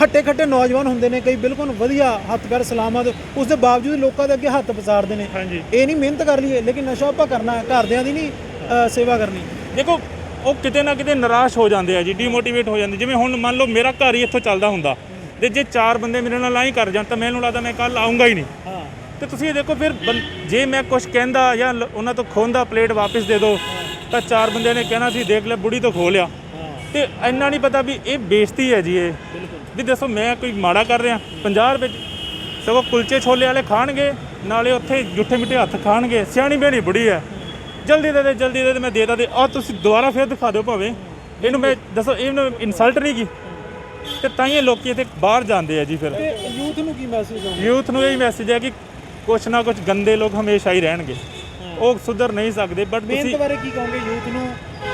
ਹੱਟੇ ਖੱਟੇ ਨੌਜਵਾਨ ਹੁੰਦੇ ਨੇ ਕਈ ਬਿਲਕੁਲ ਵਧੀਆ ਹੱਥ ਪੈਰ ਸਲਾਮਤ ਉਸ ਦੇ ਬਾਵਜੂਦ ਲੋਕਾਂ ਦੇ ਅੱਗੇ ਹੱਥ ਪਸਾਰਦੇ ਨੇ। ਹਾਂਜੀ। ਇਹ ਨਹੀਂ ਮਿਹਨਤ ਕਰ ਲਈਏ ਲੇਕਿਨ ਨਸ਼ਾ ਆਪਾਂ ਕਰਨਾ ਹੈ ਘਰਦਿਆਂ ਦੀ ਨਹੀਂ ਅ, ਸੇਵਾ ਕਰਨੀ। ਦੇਖੋ ਉਹ ਕਿਤੇ ਨਾ ਕਿਤੇ ਨਿਰਾਸ਼ ਹੋ ਜਾਂਦੇ ਆ ਜੀ ਡੀਮੋਟੀਵੇਟ ਹੋ ਜਾਂਦੇ। ਜਿਵੇਂ ਹੁਣ ਮੰਨ ਲਓ ਮੇਰਾ ਘਰ ਹੀ ਇੱਥੋਂ ਚੱਲਦਾ ਹੁੰਦਾ ਤੇ ਜੇ ਚਾਰ ਬੰਦੇ ਮੇਰੇ ਨਾਲ ਆਈ ਕਰ ਜਾਣ ਤਾਂ ਮੈਨੂੰ ਲੱਗਦਾ ਮੈਂ ਕੱਲ ਆਉਂਗਾ ਹੀ ਨਹੀਂ। ਹਾਂ। ਤੇ ਤੁਸੀਂ ਇਹ ਦੇਖੋ ਫਿਰ ਬੰ- ਜੇ ਮੈਂ ਕੁਝ ਕਹਿੰਦਾ ਜਾਂ ਲ- ਉਹਨਾਂ ਤੋਂ ਖੋਂਦਾ ਪਲੇਟ ਵਾਪਸ ਦੇ ਦਿਓ ਤਾਂ ਚਾਰ ਬੰਦਿਆਂ ਨੇ ਕਹਿਣਾ ਸੀ ਦੇਖ ਲੈ ਬੁੜੀ ਤੋਂ ਖੋ ਲਿਆ। ਤੇ ਇੰਨਾ ਨਹੀਂ ਪਤਾ ਵੀ ਇਹ ਬੇਇੱਜ਼ਤੀ ਹੈ ਜੀ ਇਹ। ਵੀ ਦੱਸੋ ਮੈਂ ਕੋਈ ਮਾੜਾ ਕਰ ਰਿਹਾ 50 ਰੁਪਏ ਸਗੋਂ ਕੁਲਚੇ ਛੋਲੇ ਵਾਲੇ ਖਾਣਗੇ ਨਾਲੇ ਉੱਥੇ ਜੁੱਠੇ ਮਿੱਠੇ ਹੱਥ ਖਾਣਗੇ ਸਿਆਣੀ ਬੇਣੀ ਬੁੜੀ ਹੈ। ਜਲਦੀ ਦੇ ਦੇ ਜਲਦੀ ਦੇ ਦੇ ਮੈਂ ਦੇਤਾ ਦੇ ਆ ਤੁਸੀਂ ਦੁਬਾਰਾ ਫੇਰ ਦਿਖਾ ਦਿਓ ਭਾਵੇਂ। ਇਹਨੂੰ ਮੈਂ ਦੱਸੋ ਇਹਨੂੰ ਇਨਸਲਟ ਨਹੀਂ ਕੀ? ਤੇ ਤਾਂ ਹੀ ਇਹ ਲੋਕੀ ਇੱਥੇ ਬਾਹਰ ਜਾਂਦੇ ਆ ਜੀ ਫਿਰ। ਯੂਥ ਨੂੰ ਕੀ ਮੈਸੇਜ ਆਉਂਦਾ? ਯੂਥ ਨੂੰ ਇਹ ਮੈਸੇਜ ਹੈ ਕਿ ਕੁਛ ਨਾ ਕੁਛ ਗੰਦੇ ਲੋਕ ਹਮੇਸ਼ਾ ਹੀ ਰਹਿਣਗੇ। ਉਹ ਸੁਧਰ ਨਹੀਂ ਸਕਦੇ ਬਟ ਮਿਹਨਤ ਤੁਸੀਂ ਬਾਰੇ ਕੀ ਕਹੋਗੇ? ਯੂਥ ਨੂੰ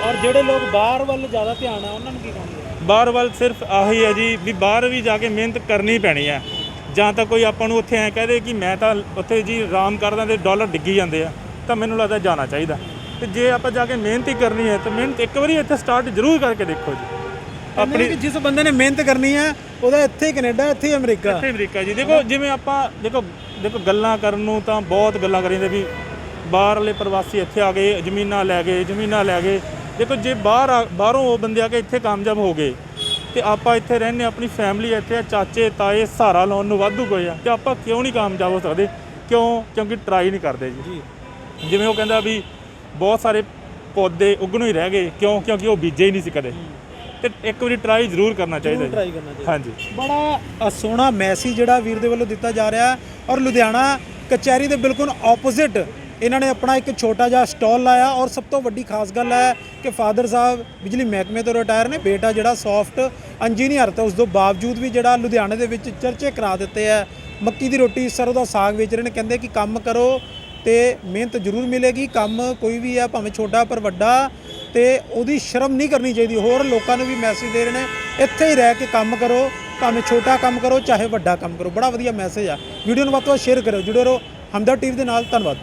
ਔਰ ਜਿਹੜੇ ਲੋਕ ਬਾਹਰ ਵੱਲ ਜ਼ਿਆਦਾ ਧਿਆਨ ਆ ਉਹਨਾਂ ਨੂੰ ਕੀ ਕਹੋਗੇ ਬਾਹਰ ਵੱਲ ਸਿਰਫ ਆਹੀ ਹੈ ਜੀ ਵੀ ਬਾਹਰ ਵੀ ਜਾ ਕੇ ਮਿਹਨਤ ਕਰਨੀ ਪੈਣੀ ਹੈ। ਜਾਂ ਤਾਂ ਕੋਈ ਆਪਾਂ ਨੂੰ ਉੱਥੇ ਐ ਕਹਦੇ ਕਿ ਮੈਂ ਤਾਂ ਉੱਥੇ ਜੀ ਆਰਾਮ ਕਰਦਾ ਤੇ ਡਾਲਰ ਡਿੱਗੀ ਜਾਂਦੇ ਆ ਤਾਂ ਮੈਨੂੰ ਲੱਗਦਾ ਜਾਣਾ ਚਾਹੀਦਾ। ਤੇ ਜੇ ਆਪਾਂ ਜਾ ਕੇ ਮਿਹਨਤ ਹੀ ਕਰਨੀ ਹੈ ਤਾਂ ਮਿਹਨਤ ਇੱਕ ਵਾਰੀ ਇੱਥੇ ਸਟਾਰਟ ਜ਼ਰੂਰ ਕਰਕੇ ਦੇਖੋ ਜੀ। ਆਪਣੀ ਜਿਸ ਬੰਦੇ ਨੇ ਮਿਹਨਤ ਕਰਨੀ ਹੈ ਉਹਦਾ ਇੱਥੇ ਹੀ ਕੈਨੇਡਾ ਇੱਥੇ ਹੀ ਅਮਰੀਕਾ। ਇੱਥੇ ਅਮਰੀਕਾ ਜੀ। ਦੇਖੋ ਜਿਵੇਂ ਆਪਾਂ ਦੇਖੋ ਦੇਖੋ ਗੱਲਾਂ ਕਰਨ ਨੂੰ ਤਾਂ ਬਹੁਤ ਗੱਲਾਂ ਕਰੀਂਦੇ ਵੀ ਬਾਹਰਲੇ ਪ੍ਰਵਾਸੀ ਇੱਥੇ ਆ ਗਏ ਜ਼ਮੀਨਾਂ ਲੈ ਗਏ ਜ਼ਮੀਨਾਂ ਲੈ ਗਏ। ਦੇਖੋ ਜੇ ਬਾਹਰ ਆ- ਬਾਹਰੋਂ ਉਹ ਬੰਦੇ ਆ ਕੇ ਇੱਥੇ ਕਾਮਯਾਬ ਹੋ ਗਏ ਤੇ ਆਪਾਂ ਇੱਥੇ ਰਹਿੰਦੇ ਆਪਣੀ ਫੈਮਿਲੀ ਇੱਥੇ ਆ ਚਾਚੇ ਤਾਏ ਸਹਾਰਾ ਲਾਉਣ ਨੂੰ ਵਾਧੂ ਕੋਈ ਆ ਤੇ ਆਪਾਂ ਕਿਉਂ ਨਹੀਂ ਕਾਮਯਾਬ ਹੋ ਸਕਦੇ? ਕਿਉਂ? ਕਿਉਂਕਿ ਟਰਾਈ ਨਹੀਂ ਕਰਦੇ ਜੀ। ਜਿਵੇਂ ਉਹ ਕਹਿੰਦਾ ਵੀ ਬਹੁਤ ਸਾਰੇ ਪੌਦੇ ਉੱਗਣੋਂ ਹੀ ਰਹਿ ਗਏ ਕਿਉਂ? ਕਿਉਂਕਿ ਉਹ ਬੀਜੇ ਹੀ ਨਹੀਂ ਸੀ ਕਦੇ। ਤੇ ਇੱਕ ਵਾਰੀ ਟਰਾਈ ਜ਼ਰੂਰ ਕਰਨਾ ਚਾਹੀਦਾ ਜੀ। ਟਰਾਈ ਕਰਨਾ ਚਾਹੀਦਾ। ਹਾਂਜੀ। ਬੜਾ ਸੋਹਣਾ ਮੈਸੇਜ ਜਿਹੜਾ ਵੀਰ ਦੇ ਵੱਲੋਂ ਦਿੱਤਾ ਜਾ ਰਿਹਾ ਔਰ ਲੁਧਿਆਣਾ ਕਚਹਿਰੀ ਦੇ ਬਿਲਕੁਲ ਆਪੋਜ਼ਿਟ ਇਹਨਾਂ ਨੇ ਆਪਣਾ ਇੱਕ ਛੋਟਾ ਜਿਹਾ ਸਟਾਲ ਲਾਇਆ ਔਰ ਸਭ ਤੋਂ ਵੱਡੀ ਖਾਸ ਗੱਲ ਹੈ ਕਿ ਫਾਦਰ ਸਾਹਿਬ ਬਿਜਲੀ ਮਹਿਕਮੇ ਤੋਂ ਰਿਟਾਇਰ ਨੇ। ਬੇਟਾ ਜਿਹੜਾ ਸੌਫਟ ਇੰਜੀਨੀਅਰ ਤੇ ਉਸ ਤੋਂ ਬਾਵਜੂਦ ਵੀ ਜਿਹੜਾ ਲੁਧਿਆਣੇ ਦੇ ਵਿੱਚ ਚਰਚੇ ਕਰਾ ਦਿੱਤੇ ਆ ਮੱਕੀ ਦੀ ਰੋਟੀ ਸਰੋਂ ਦਾ ਸਾਗ ਵੇਚ ਰਹੇ ਨੇ, ਕਹਿੰਦੇ ਕਿ ਕੰਮ ਕਰੋ ਤੇ ਮਿਹਨਤ ਜ਼ਰੂਰ ਮਿਲੇਗੀ, ਕੰਮ ਕੋਈ ਵੀ ਆ ਭਾਵੇਂ ਛੋਟਾ ਪਰ ਵੱਡਾ ਤੇ ਉਹਦੀ ਸ਼ਰਮ ਨਹੀਂ ਕਰਨੀ ਚਾਹੀਦੀ। ਹੋਰ ਲੋਕਾਂ ਨੂੰ ਵੀ ਮੈਸੇਜ ਦੇ ਰਹੇ ਨੇ, ਇੱਥੇ ਹੀ ਰਹਿ ਕੇ ਕੰਮ ਕਰੋ, ਭਾਵੇਂ ਛੋਟਾ ਕੰਮ ਕਰੋ, ਚਾਹੇ ਵੱਡਾ ਕੰਮ ਕਰੋ। ਬੜਾ ਵਧੀਆ ਮੈਸੇਜ ਆ। ਵੀਡੀਓ ਨੂੰ ਵੱਧ ਤੋਂ ਵੱਧ ਸ਼ੇਅਰ ਕਰੋ ਜੁੜੇ ਰਹੋ ਹਮਦਰ ਟੀਵੀ ਦੇ ਨਾਲ, ਧੰਨਵਾਦ।